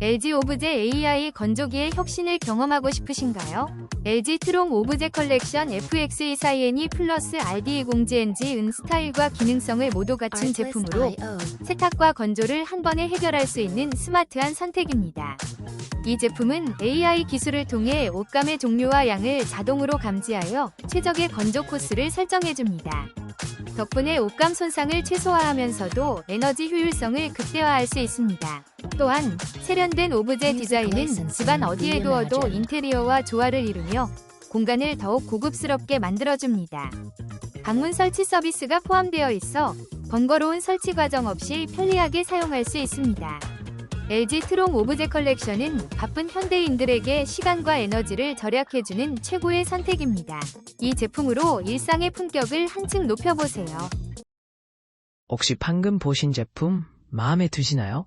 LG 오브제 AI 건조기의 혁신을 경험하고 싶으신가요? LG 트롱 오브제 컬렉션 FX24NE 플러스 RDE0GNG 은 스타일과 기능성을 모두 갖춘 제품으로 세탁과 건조를 한 번에 해결할 수 있는 스마트한 선택입니다. 이 제품은 AI 기술을 통해 옷감의 종류와 양을 자동으로 감지하여 최적의 건조 코스를 설정해줍니다. 덕분에 옷감 손상을 최소화하면서도 에너지 효율성을 극대화할 수 있습니다. 또한 세련된 오브제 디자인은 집안 어디에 두어도 인테리어와 조화를 이루며 공간을 더욱 고급스럽게 만들어줍니다. 방문 설치 서비스가 포함되어 있어 번거로운 설치 과정 없이 편리하게 사용할 수 있습니다. LG 트롱 오브제 컬렉션은 바쁜 현대인들에게 시간과 에너지를 절약해주는 최고의 선택입니다. 이 제품으로 일상의 품격을 한층 높여보세요. 혹시 방금 보신 제품 마음에 드시나요?